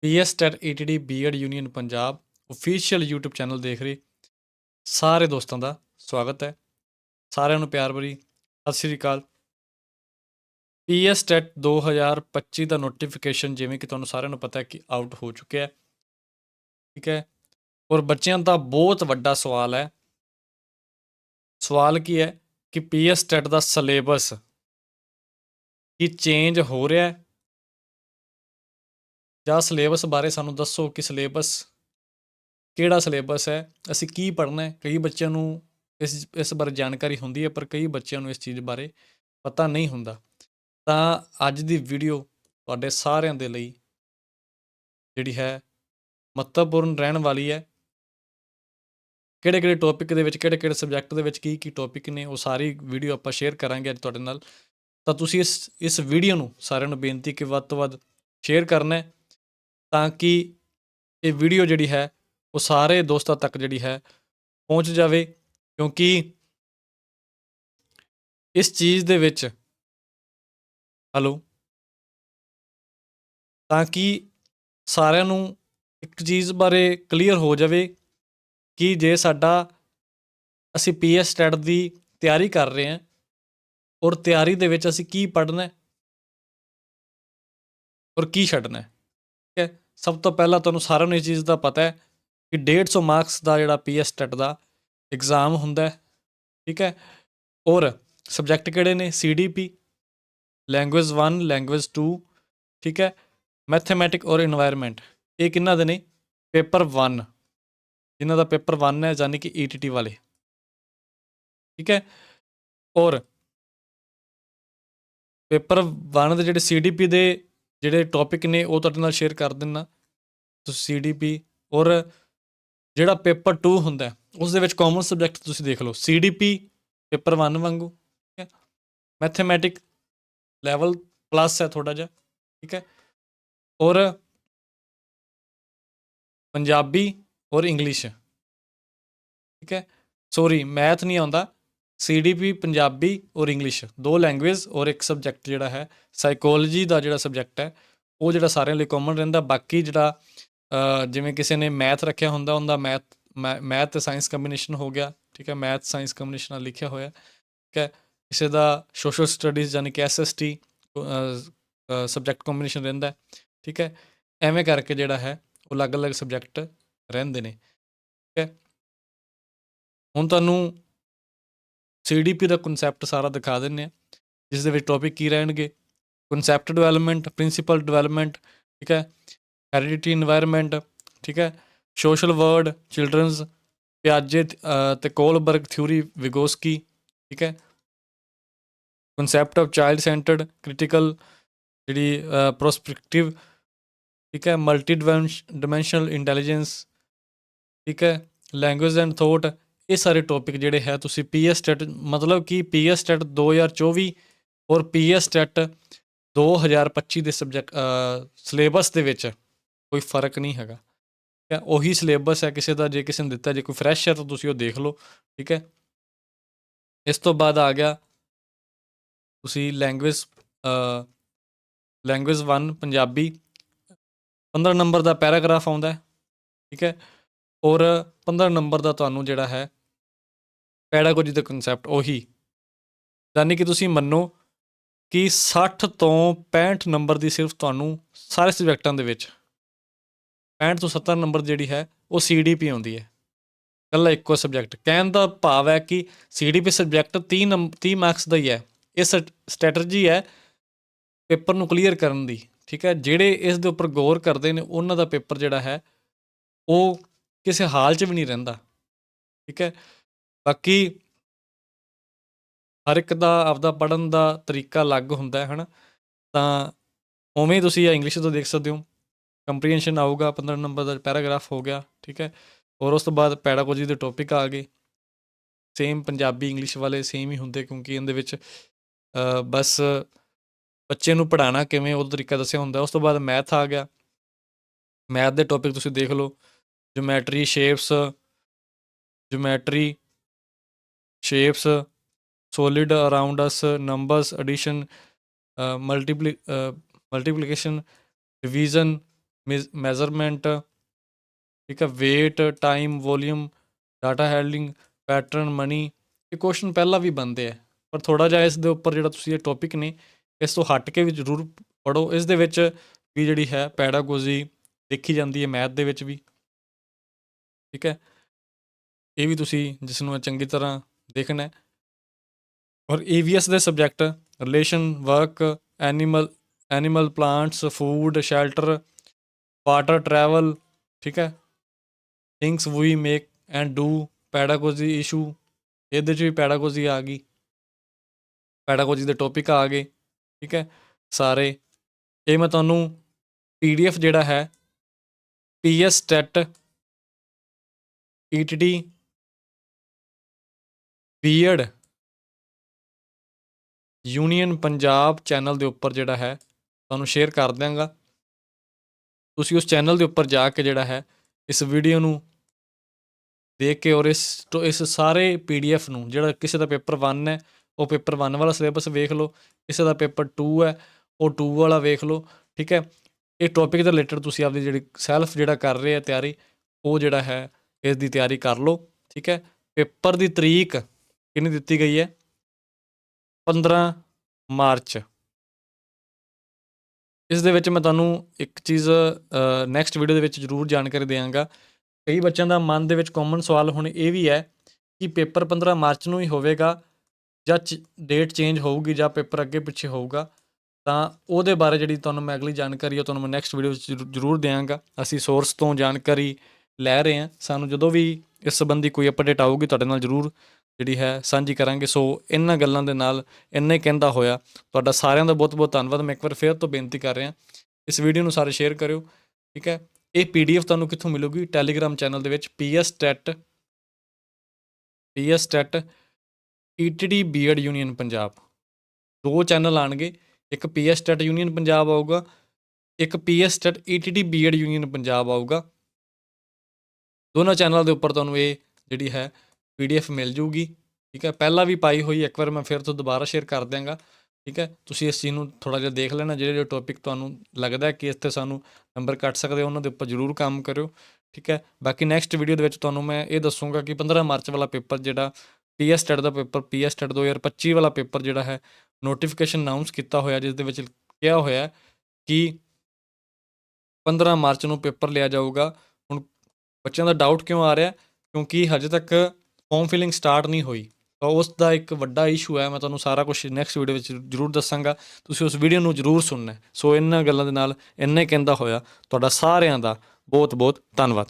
PS TET ETD BEd union Punjab official YouTube channel ਦੇਖ ਰਹੇ। ਸਾਰੇ ਦੋਸਤਾਂ ਦਾ ਸਵਾਗਤ ਹੈ। ਸਾਰਿਆਂ ਨੂੰ ਪਿਆਰ ਭਰੀ ਸਤਿ ਸ੍ਰੀ ਅਕਾਲ। ਪੀਐਸ ਟੈਟ 2025 ਦਾ ਨੋਟੀਫਿਕੇਸ਼ਨ ਜਿਵੇਂ ਕਿ ਤੁਹਾਨੂੰ ਸਾਰਿਆਂ ਨੂੰ ਪਤਾ ਹੈ ਕਿ ਆਊਟ ਹੋ ਚੁੱਕਿਆ ਹੈ। ਠੀਕ ਹੈ। ਔਰ ਬੱਚਿਆਂ ਦਾ ਬਹੁਤ ਵੱਡਾ ਸਵਾਲ ਹੈ। ਸਵਾਲ ਕੀ ਹੈ ਕਿ ਪੀਐਸ ਟੈਟ ਦਾ ਸਿਲੇਬਸ ਕੀ ਚੇਂਜ ਹੋ ਰਿਹਾ ਹੈ? ਜਾਂ ਸਿਲੇਬਸ ਬਾਰੇ ਸਾਨੂੰ ਦੱਸੋ ਕਿ ਸਿਲੇਬਸ ਕਿਹੜਾ ਸਿਲੇਬਸ ਹੈ? ਅਸੀਂ ਕੀ ਪੜ੍ਹਨਾ ਹੈ? ਕਈ ਬੱਚਿਆਂ ਨੂੰ ਇਸ ਇਸ ਬਾਰੇ ਜਾਣਕਾਰੀ ਹੁੰਦੀ ਹੈ, ਪਰ ਕਈ ਬੱਚਿਆਂ ਨੂੰ ਇਸ ਚੀਜ਼ ਬਾਰੇ ਪਤਾ ਨਹੀਂ ਹੁੰਦਾ। ਤਾਂ ਅੱਜ ਦੀ ਵੀਡੀਓ ਤੁਹਾਡੇ ਸਾਰਿਆਂ ਦੇ ਲਈ ਜਿਹੜੀ ਹੈ ਮਹੱਤਵਪੂਰਨ ਰਹਿਣ ਵਾਲੀ ਹੈ। ਕਿਹੜੇ ਕਿਹੜੇ ਟੌਪਿਕ ਦੇ ਵਿੱਚ ਕਿਹੜੇ ਕਿਹੜੇ ਸਬਜੈਕਟ ਦੇ ਵਿੱਚ ਕੀ ਕੀ ਟੌਪਿਕ ਨੇ, ਉਹ ਸਾਰੀ ਵੀਡੀਓ ਆਪਾਂ ਸ਼ੇਅਰ ਕਰਾਂਗੇ ਅੱਜ ਤੁਹਾਡੇ ਨਾਲ। ਤਾਂ ਤੁਸੀਂ ਇਸ ਇਸ ਵੀਡੀਓ ਨੂੰ ਸਾਰਿਆਂ ਨੂੰ ਬੇਨਤੀ ਕਿ ਵੱਧ ਤੋਂ ਵੱਧ ਸ਼ੇਅਰ ਕਰਨਾ ਹੈ। ਤਾਂ ਕਿ ਇਹ ਵੀਡੀਓ ਜਿਹੜੀ ਹੈ ਉਹ ਸਾਰੇ ਦੋਸਤਾਂ ਤੱਕ ਜਿਹੜੀ ਹੈ ਪਹੁੰਚ ਜਾਵੇ, ਕਿਉਂਕਿ ਇਸ ਚੀਜ਼ ਦੇ ਵਿੱਚ ਹਲੋ ਤਾਂ ਕਿ ਸਾਰਿਆਂ ਨੂੰ ਇੱਕ ਚੀਜ਼ ਬਾਰੇ ਕਲੀਅਰ ਹੋ ਜਾਵੇ ਕਿ ਜੇ ਸਾਡਾ ਅਸੀਂ ਪੀਐਸ ਟੈਟ ਦੀ ਤਿਆਰੀ ਕਰ ਰਹੇ ਹਾਂ, ਔਰ ਤਿਆਰੀ ਦੇ ਵਿੱਚ ਅਸੀਂ ਕੀ ਪੜ੍ਹਨਾ ਹੈ, ਔਰ ਕੀ ਛੱਡਣਾ ਹੈ। ਠੀਕ ਹੈ। ਸਭ ਤੋਂ ਪਹਿਲਾਂ ਤੁਹਾਨੂੰ ਸਾਰਿਆਂ ਨੂੰ ਇਸ ਚੀਜ਼ ਦਾ ਪਤਾ ਹੈ ਕਿ 150 ਮਾਰਕਸ ਦਾ ਜਿਹੜਾ ਪੀਐਸ ਟੈਟ ਦਾ ਐਗਜ਼ਾਮ ਹੁੰਦਾ ਹੈ, ਠੀਕ ਹੈ। ਔਰ ਸਬਜੈਕਟ ਕਿਹੜੇ ਨੇ? ਸੀਡੀਪੀ ਲੈਂਗੁਏਜ 1 ਲੈਂਗੁਏਜ 2 ਠੀਕ ਹੈ। ਮੈਥਮੈਟਿਕ ਔਰ এনवायरमेंट ਇਹ ਕਿੰਨਾ ਦੇ ਨੇ? ਪੇਪਰ 1 ਜਿਨ੍ਹਾਂ ਦਾ ਪੇਪਰ 1 ਹੈ ਯਾਨੀ ਕਿ ਈਟੀਟੀ ਵਾਲੇ, ਠੀਕ ਹੈ। ਔਰ ਪੇਪਰ 1 ਦੇ ਜਿਹੜੇ ਸੀਡੀਪੀ ਦੇ ਜਿਹੜੇ ਟੌਪਿਕ ਨੇ ਉਹ ਤੁਹਾਡੇ ਨਾਲ ਸ਼ੇਅਰ ਕਰ ਦਿੰਨਾ ਤੁਸੀਂ ਸੀਡੀਪੀ ਔਰ ਜਿਹੜਾ ਪੇਪਰ 2 ਹੁੰਦਾ ਉਸ ਦੇ ਵਿੱਚ ਕਾਮਨ ਸਬਜੈਕਟ ਤੁਸੀਂ ਦੇਖ ਲਓ। ਸੀਡੀਪੀ ਪੇਪਰ 1 ਵਾਂਗੂ, ਠੀਕ ਹੈ। ਮੈਥਮੈਟਿਕ ਲੈਵਲ ਪਲੱਸ ਹੈ ਥੋੜਾ ਜਿਹਾ, ਠੀਕ ਹੈ। ਔਰ ਪੰਜਾਬੀ ਔਰ ਇੰਗਲਿਸ਼ ਠੀਕ ਹੈ। ਸੌਰੀ ਮੈਥ ਨਹੀਂ ਆਉਂਦਾ। ਸੀਡੀਪੀ ਪੰਜਾਬੀ ਔਰ ਇੰਗਲਿਸ਼ ਦੋ ਲੈਂਗੁਏਜ ਔਰ ਇੱਕ ਸਬਜੈਕਟ ਜਿਹੜਾ ਹੈ ਸਾਈਕੋਲੋਜੀ ਦਾ ਜਿਹੜਾ ਸਬਜੈਕਟ ਹੈ, ਉਹ ਜਿਹੜਾ ਸਾਰਿਆਂ ਲਈ ਕਾਮਨ ਰਹਿੰਦਾ। ਬਾਕੀ ਜਿਹੜਾ ਜਿਵੇਂ ਕਿਸੇ ਨੇ ਮੈਥ ਰੱਖਿਆ ਹੁੰਦਾ, ਉਹਦਾ ਮੈਥ ਮੈਥ ਤੇ ਸਾਇੰਸ ਕੰਬੀਨੇਸ਼ਨ ਹੋ ਗਿਆ, ਠੀਕ ਹੈ? ਮੈਥ ਸਾਇੰਸ ਕੰਬੀਨੇਸ਼ਨ ਨਾਲ ਲਿਖਿਆ ਹੋਇਆ, ਠੀਕ ਹੈ? ਕਿਸੇ ਦਾ ਸੋਸ਼ਲ ਸਟੱਡੀਜ਼ ਯਾਨੀ ਕਿ ਐਸਐਸਟੀ ਸਬਜੈਕਟ ਕੰਬੀਨੇਸ਼ਨ ਰਹਿੰਦਾ ਠੀਕ ਹੈ? ਐਵੇਂ ਕਰਕੇ ਜਿਹੜਾ ਹੈ, ਉਹ ਅਲੱਗ-ਅਲੱਗ ਸਬਜੈਕਟ ਰਹਿੰਦੇ ਨੇ, ਠੀਕ ਹੈ? ਹੁਣ ਤੁਹਾਨੂੰ ਸੀਡੀਪੀ ਦਾ ਕਨਸੈਪਟ ਸਾਰਾ ਦਿਖਾ ਦਿੰਨੇ ਆ, ਜਿਸ ਦੇ ਵਿੱਚ ਟੌਪਿਕ ਕੀ ਰਹਿਣਗੇ? ਕਨਸੈਪਟ ਡਿਵੈਲਪਮੈਂਟ ਪ੍ਰਿੰਸੀਪਲ ਡਿਵੈਲਪਮੈਂਟ ਠੀਕ ਹੈ? ਹੈਰੀਡਿਟੀ এনवायरमेंट ਠੀਕ ਹੈ? ਸੋਸ਼ਲ ਵਰਡ ਚਿਲड्रनਸ ਪਿਆਜੇਟ ਤੇ ਕੋਲਬਰਗ ਥਿਊਰੀ ਵਿਗੋਸਕੀ ਠੀਕ ਹੈ? Concept of child centred critical ਜਿਹੜੀ ਪ੍ਰੋਸਪੈਕਟਿਵ ਠੀਕ ਹੈ? ਮਲਟੀ ਡਾਈਮੈਂਸ਼ਨਲ ਇੰਟੈਲੀਜੈਂਸ ਠੀਕ ਹੈ? ਲੈਂਗੁਏਜ ਐਂਡ ਥੋਟ ਇਹ ਸਾਰੇ ਟੌਪਿਕ ਜਿਹੜੇ ਹੈ ਤੁਸੀਂ ਪੀਐਸ ਟੈਟ ਮਤਲਬ ਕਿ ਪੀਐਸ ਟੈਟ 2024 ਔਰ ਪੀਐਸ ਟੈਟ 2025 ਦੇ ਸਬਜੈਕਟ ਸਿਲੇਬਸ ਦੇ ਵਿੱਚ ਕੋਈ ਫ਼ਰਕ ਨਹੀਂ ਹੈਗਾ। ਠੀਕ ਹੈ, ਉਹੀ ਸਿਲੇਬਸ ਹੈ ਕਿਸੇ ਦਾ, ਜੇ ਕਿਸੇ ਨੇ ਦਿੱਤਾ, ਜੇ ਕੋਈ ਫਰੈਸ਼ ਹੈ ਤਾਂ ਤੁਸੀਂ ਉਹ ਦੇਖ ਲਓ, ਠੀਕ ਹੈ। ਇਸ ਤੋਂ ਬਾਅਦ ਆ ਗਿਆ ਤੁਸੀਂ ਲੈਂਗੁਏਜ ਲੈਂਗੁਏਜ 1 ਪੰਜਾਬੀ 15 ਨੰਬਰ ਦਾ ਪੈਰਾਗ੍ਰਾਫ ਆਉਂਦਾ ਠੀਕ ਹੈ। ਔਰ 15 ਨੰਬਰ ਦਾ ਤੁਹਾਨੂੰ ਜਿਹੜਾ ਹੈ ਪੈਡਾਗੋਜੀ ਦਾ ਕਨਸੈਪਟ ਉਹੀ। ਯਾਨੀ ਕਿ ਤੁਸੀਂ ਮੰਨੋ ਕਿ 60 ਤੋਂ 65 ਨੰਬਰ ਦੀ ਸਿਰਫ ਤੁਹਾਨੂੰ ਸਾਰੇ ਸਬਜੈਕਟਾਂ ਦੇ ਵਿੱਚ 65 ਤੋਂ 70 ਨੰਬਰ ਜਿਹੜੀ ਹੈ ਉਹ ਸੀਡੀਪੀ ਆਉਂਦੀ ਹੈ। ਕੱਲਾ ਇੱਕੋ ਸਬਜੈਕਟ ਕਹਿਣ ਦਾ ਭਾਵ ਹੈ ਕਿ ਸੀਡੀਪੀ ਸਬਜੈਕਟ 30 ਨੰਬਰ 30 ਮਾਰਕਸ ਦਾ ਹੀ ਹੈ। ਇਹ ਸਟ੍ਰੈਟਜੀ ਹੈ ਪੇਪਰ ਨੂੰ ਕਲੀਅਰ ਕਰਨ ਦੀ, ਠੀਕ ਹੈ? ਜਿਹੜੇ ਇਸ ਦੇ ਉੱਪਰ ਗੌਰ ਕਰਦੇ ਨੇ, ਉਹਨਾਂ ਦਾ ਪੇਪਰ ਜਿਹੜਾ ਹੈ ਉਹ ਕਿਸੇ ਹਾਲ 'ਚ ਵੀ ਨਹੀਂ ਰਹਿੰਦਾ, ਠੀਕ ਹੈ? ਬਾਕੀ ਹਰ ਇੱਕ ਦਾ, ਆਪਦਾ ਪੜਨ ਦਾ ਤਰੀਕਾ ਅਲੱਗ ਹੁੰਦਾ ਹੈ, ਹਨਾ? ਤਾਂ ਉਵੇਂ ਹੀ ਤੁਸੀਂ ਇੰਗਲਿਸ਼ ਤੋਂ ਦੇਖ ਸਕਦੇ ਹੋ। ਕੰਪਰੀਹੈਂਸ਼ਨ ਆਊਗਾ 15 ਨੰਬਰ ਦਾ ਪੈਰਾਗ੍ਰਾਫ ਹੋ ਗਿਆ, ਠੀਕ ਹੈ? ਔਰ ਉਸ ਤੋਂ ਬਾਅਦ ਪੈਡਾਗੋਜੀ ਦੇ ਟੌਪਿਕ ਆ ਗਏ। ਸੇਮ ਪੰਜਾਬੀ ਇੰਗਲਿਸ਼ ਵਾਲੇ ਸੇਮ ਹੀ ਹੁੰਦੇ, ਕਿਉਂਕਿ ਇਹਦੇ ਵਿੱਚ ਬਸ ਬੱਚੇ ਨੂੰ ਪੜਾਉਣਾ ਕਿਵੇਂ, ਉਹ ਤਰੀਕਾ ਦੱਸਿਆ ਹੁੰਦਾ। ਉਸ ਤੋਂ ਬਾਅਦ ਮੈਥ ਆ ਗਿਆ। ਮੈਥ ਦੇ ਟੌਪਿਕ ਤੁਸੀਂ ਦੇਖ ਲਓ। Geometry shapes geometry shapes solid around us numbers addition uh, multipli- uh, multiplication division measurement ਠੀਕ ਹੈ weight time volume data handling pattern money ਇਹ ਕੁਐਸਚਨ ਪਹਿਲਾਂ ਵੀ ਬੰਦੇ ਆ ਪਰ ਥੋੜਾ ਜਿਹਾ ਇਸ ਦੇ ਉੱਪਰ ਜਿਹੜਾ ਤੁਸੀਂ ਇਹ ਟੌਪਿਕ ਨੇ ਇਸ ਤੋਂ ਹਟ ਕੇ ਵੀ ਜ਼ਰੂਰ ਪੜੋ ਇਸ ਦੇ ਵਿੱਚ ਵੀ ਜਿਹੜੀ ਹੈ ਪੈਡਾਗੋਜੀ ਦੇਖੀ ਜਾਂਦੀ ਹੈ ਮੈਥ ਦੇ ਵਿੱਚ ਵੀ ਠੀਕ ਹੈ ਇਹ ਵੀ ਤੁਸੀਂ ਜਿਸ ਨੂੰ ਚੰਗੀ ਤਰ੍ਹਾਂ ਦੇਖਣਾ ਹੈ। ਔਰ ਏਵੀਐਸ ਦੇ subject relation work animal animal plants food shelter water travel ਠੀਕ ਹੈ। Things we make and do pedagogy issue ਇਹਦੇ 'ਚ ਵੀ ਪੈਡਾਗੋਜੀ ਆ ਗਈ। ਪੈਡਾਗੋਜੀ ਦੇ ਟੌਪਿਕ ਆ ਗਏ, ਠੀਕ ਹੈ, ਸਾਰੇ। ਇਹ ਮੈਂ ਤੁਹਾਨੂੰ ਪੀਡੀਐਫ ਜਿਹੜਾ ਹੈ PS TET ETT BEd union Punjab channel ਦੇ ਉੱਪਰ ਜਿਹੜਾ ਹੈ, ਤੁਹਾਨੂੰ ਸ਼ੇਅਰ ਕਰ ਦਿਆਂਗਾ। ਤੁਸੀਂ ਉਸ ਚੈਨਲ ਦੇ ਉੱਪਰ ਜਾ ਕੇ ਜਿਹੜਾ ਹੈ, ਇਸ ਵੀਡੀਓ ਨੂੰ ਦੇਖ ਕੇ ਔਰ ਇਸ ਤੋਂ ਇਸ ਸਾਰੇ ਪੀਡੀਐਫ ਨੂੰ, ਜਿਹੜਾ ਕਿਸੇ ਦਾ ਪੇਪਰ 1 ਹੈ, ਉਹ ਪੇਪਰ 1 ਵਾਲਾ ਸਿਲੇਬਸ ਵੇਖ ਲਓ। ਕਿਸੇ ਦਾ ਪੇਪਰ 2 ਹੈ, ਉਹ 2 ਵਾਲਾ ਵੇਖ ਲਓ, ਠੀਕ ਹੈ? ਇਹ ਟੌਪਿਕ ਦੇ ਰਿਲੇਟਡ ਤੁਸੀਂ ਆਪਦੀ ਜਿਹੜੀ ਸੈਲਫ ਜਿਹੜਾ ਕਰ ਰਹੇ ਆ ਤਿਆਰੀ, ਉਹ ਜਿਹੜਾ ਹੈ, ਇਸ ਦੀ ਤਿਆਰੀ ਕਰ ਲਓ, ਠੀਕ ਹੈ? ਪੇਪਰ ਦੀ ਤਰੀਕ ਕਿੰਨੀ ਦਿੱਤੀ ਗਈ ਹੈ? 15 ਮਾਰਚ। ਇਸ ਦੇ ਵਿੱਚ ਮੈਂ ਤੁਹਾਨੂੰ ਇੱਕ ਚੀਜ਼ ਨੈਕਸਟ ਵੀਡੀਓ ਦੇ ਵਿੱਚ ਜ਼ਰੂਰ ਜਾਣਕਾਰੀ ਦੇਵਾਂਗਾ। ਕਈ ਬੱਚਿਆਂ ਦਾ ਮਨ ਦੇ ਵਿੱਚ ਕਾਮਨ ਸਵਾਲ ਹੁਣ ਇਹ ਵੀ ਹੈ ਕਿ ਪੇਪਰ 15 ਮਾਰਚ ਨੂੰ ਹੀ ਹੋਵੇਗਾ ਜਾਂ ਡੇਟ ਚੇਂਜ ਹੋਊਗੀ ਜਾਂ ਪੇਪਰ ਅੱਗੇ ਪਿੱਛੇ ਹੋਊਗਾ। ਤਾਂ ਉਹਦੇ ਬਾਰੇ ਜਿਹੜੀ ਤੁਹਾਨੂੰ ਮੈਂ ਅਗਲੀ ਜਾਣਕਾਰੀ ਉਹ ਤੁਹਾਨੂੰ ਮੈਂ ਨੈਕਸਟ ਵੀਡੀਓ ਵਿੱਚ ਜ਼ਰੂ- ਜ਼ਰੂਰ ਦੇਵਾਂਗਾ। ਅਸੀਂ ਸੋਰਸ ਤੋਂ ਜਾਣਕਾਰੀ ਲੈ ਰਹੇ ਹਾਂ। ਸਾਨੂੰ ਜਦੋਂ ਵੀ ਇਸ ਸੰਬੰਧੀ ਕੋਈ ਅਪਡੇਟ ਆਊਗੀ, ਤੁਹਾਡੇ ਨਾਲ ਜ਼ਰੂਰ ਜਿਹੜੀ ਹੈ, ਸਾਂਝੀ ਕਰਾਂਗੇ। ਸੋ ਇਹਨਾਂ ਗੱਲਾਂ ਦੇ ਨਾਲ ਇੰਨੇ ਕਹਿੰਦਾ ਹੋਇਆ। ਤੁਹਾਡਾ ਸਾਰਿਆਂ ਦਾ ਬਹੁਤ ਬਹੁਤ ਧੰਨਵਾਦ। ਮੈਂ ਇੱਕ ਵਾਰ ਫੇਰ ਤੋਂ ਬੇਨਤੀ ਕਰ ਰਿਹਾ। ਇਸ ਵੀਡੀਓ ਨੂੰ ਸਾਰੇ ਸ਼ੇਅਰ ਕਰਿਓ, ਠੀਕ ਹੈ? ਇਹ ਪੀਡੀਐਫ ਤੁਹਾਨੂੰ ਕਿੱਥੋਂ ਮਿਲੂਗੀ? ਟੈਲੀਗ੍ਰਾਮ ਚੈਨਲ ਦੇ ਵਿੱਚ PS TET PS TET ETT BEd union Punjab. ਦੋ ਚੈਨਲ ਆਣਗੇ। ਇੱਕ ਪੀਐਸ ਟੈਟ ਯੂਨੀਅਨ ਪੰਜਾਬ ਆਊਗਾ, ਇੱਕ PS TET ETT BEd union Punjab ਆਊਗਾ। ਦੋਨਾਂ ਚੈਨਲਾਂ ਦੇ ਉੱਪਰ ਤੁਹਾਨੂੰ ਇਹ ਜਿਹੜੀ ਹੈ ਪੀਡੀਐਫ ਮਿਲ ਜੂਗੀ, ਠੀਕ ਹੈ? ਪਹਿਲਾਂ ਵੀ ਪਾਈ ਹੋਈ, ਇੱਕ ਵਾਰ ਮੈਂ ਫਿਰ ਤੋਂ ਦੁਬਾਰਾ ਸ਼ੇਅਰ ਕਰ ਦਿਆਂਗਾ, ਠੀਕ ਹੈ? ਤੁਸੀਂ ਇਸ ਚੀਜ਼ ਨੂੰ ਥੋੜਾ ਜਿਹਾ ਦੇਖ ਲੈਣਾ, ਜਿਹੜੇ ਜਿਹੜੇ ਟੌਪਿਕ ਤੁਹਾਨੂੰ ਲੱਗਦਾ ਕਿ ਇਸ ਤੇ ਸਾਨੂੰ ਨੰਬਰ ਕੱਟ ਸਕਦੇ ਉਹਨਾਂ ਦੇ ਉੱਪਰ ਜ਼ਰੂਰ ਕੰਮ ਕਰਿਓ, ਠੀਕ ਹੈ? ਬਾਕੀ ਨੈਕਸਟ ਵੀਡੀਓ ਦੇ ਵਿੱਚ ਤੁਹਾਨੂੰ ਮੈਂ ਇਹ ਦੱਸੂਗਾ ਕਿ 15 ਮਾਰਚ ਵਾਲਾ ਪੇਪਰ ਜਿਹੜਾ ਪੀਐਸ ਟੈਟ ਦਾ ਪੇਪਰ ਪੀਐਸ ਟੈਟ 2025 ਵਾਲਾ ਪੇਪਰ ਜਿਹੜਾ ਹੈ ਨੋਟੀਫਿਕੇਸ਼ਨ ਅਨਾਉਂਸ ਕੀਤਾ ਹੋਇਆ, ਜਿਸ ਦੇ ਵਿੱਚ ਕਿਹਾ ਹੋਇਆ ਕਿ 15 ਮਾਰਚ ਨੂੰ ਪੇਪਰ ਲਿਆ ਜਾਊਗਾ। ਹੁਣ ਬੱਚਿਆਂ ਦਾ ਡਾਊਟ ਕਿਉਂ ਆ ਰਿਹਾ? ਕਿਉਂਕਿ ਹਜੇ ਤੱਕ ਫਾਰਮ ਫਿਲਿੰਗ ਸਟਾਰਟ ਨਹੀਂ ਹੋਈ। ਤਾਂ ਉਸ ਦਾ ਇੱਕ ਵੱਡਾ ਇਸ਼ੂ ਹੈ, ਮੈਂ ਤੁਹਾਨੂੰ ਸਾਰਾ ਕੁਝ ਨੈਕਸਟ ਵੀਡੀਓ ਵਿੱਚ ਜ਼ਰੂਰ ਦੱਸਾਂਗਾ। ਤੁਸੀਂ ਉਸ ਵੀਡੀਓ ਨੂੰ ਜ਼ਰੂਰ ਸੁਣਨਾ ਸੋ ਇਹਨਾਂ ਗੱਲਾਂ ਦੇ ਨਾਲ ਇੰਨੇ ਕਹਿੰਦਾ ਹੋਇਆ। ਤੁਹਾਡਾ ਸਾਰਿਆਂ ਦਾ ਬਹੁਤ ਬਹੁਤ ਧੰਨਵਾਦ।